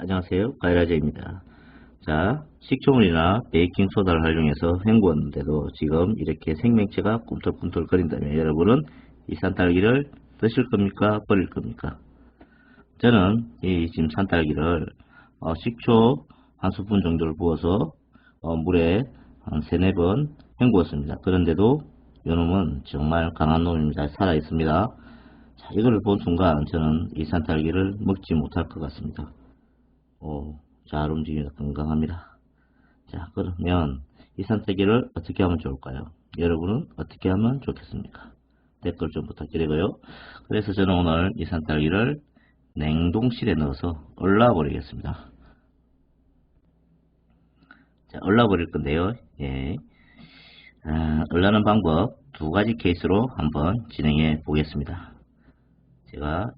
안녕하세요. 가이라제입니다. 자, 식초물이나 베이킹소다를 활용해서 헹구었는데도 지금 이렇게 생명체가 꿈틀꿈틀 거린다면 여러분은 이 산딸기를 드실 겁니까? 버릴 겁니까? 저는 이 지금 산딸기를 어, 식초 한 스푼 정도를 부어서 어, 물에 한 세네 번 헹구었습니다. 그런데도 요놈은 정말 강한 놈입니다. 살아 있습니다. 자, 이거를 본 순간 저는 이 산딸기를 먹지 못할 것 같습니다. 오, 잘 움직입니다. 건강합니다. 자, 그러면 이 산딸기를 어떻게 하면 좋을까요? 여러분은 어떻게 하면 좋겠습니까? 댓글 좀 부탁드리고요. 그래서 저는 오늘 이 산딸기를 냉동실에 넣어서 얼라 버리겠습니다. 자, 얼라 버릴 건데요. 예. 아, 얼라는 방법 두 가지 케이스로 한번 진행해 보겠습니다. 제가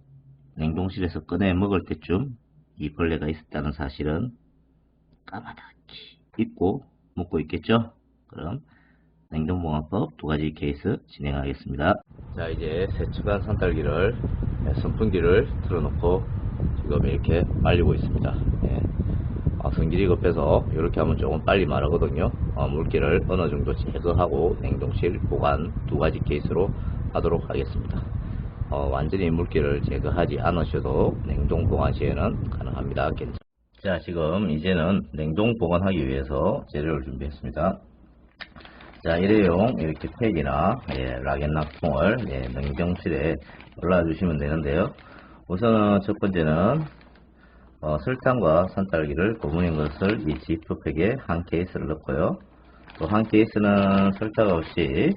냉동실에서 꺼내 먹을 때쯤 이 벌레가 있었다는 사실은 까마득히 잊고 먹고 있겠죠? 그럼 냉동보관법 두 가지 케이스 진행하겠습니다. 자 이제 세척한 산딸기를 네, 선풍기를 틀어놓고 지금 이렇게 말리고 있습니다. 예. 아, 성질이 급해서 이렇게 하면 조금 빨리 마르거든요. 어, 물기를 어느 정도 제거하고 냉동실 보관 두 가지 케이스로 하도록 하겠습니다. 어, 완전히 물기를 제거하지 않으셔도 냉동 보관 시에는 가능합니다. 괜찮... 자, 지금 이제는 냉동 보관하기 위해서 재료를 준비했습니다. 자, 일회용 이렇게 팩이나 예, 락앤락통을 예, 냉동실에 올라주시면 되는데요. 우선은 첫 번째는 어, 설탕과 산딸기를 버무린 것을 이 지프팩에 한 케이스를 넣고요. 또 한 케이스는 설탕 없이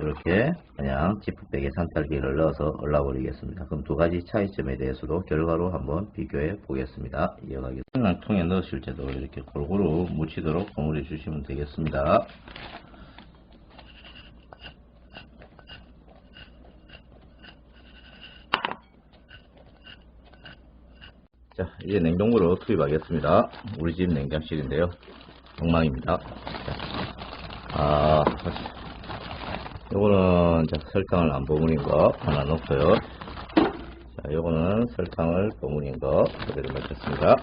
이렇게 그냥 지프백에 산딸기를 넣어서 올라버리겠습니다. 그럼 두 가지 차이점에 대해서도 결과로 한번 비교해 보겠습니다. 이어가겠습니다. 통에 넣으실 때도 이렇게 골고루 묻히도록 버무려 주시면 되겠습니다. 자, 이제 냉동물을 투입하겠습니다. 우리 집 냉장실인데요. 엉망입니다. 자, 아, 요거는 자, 설탕을 안 버무린 거 하나 넣고요. 자, 요거는 설탕을 버무린 거 그대로 넣겠습니다.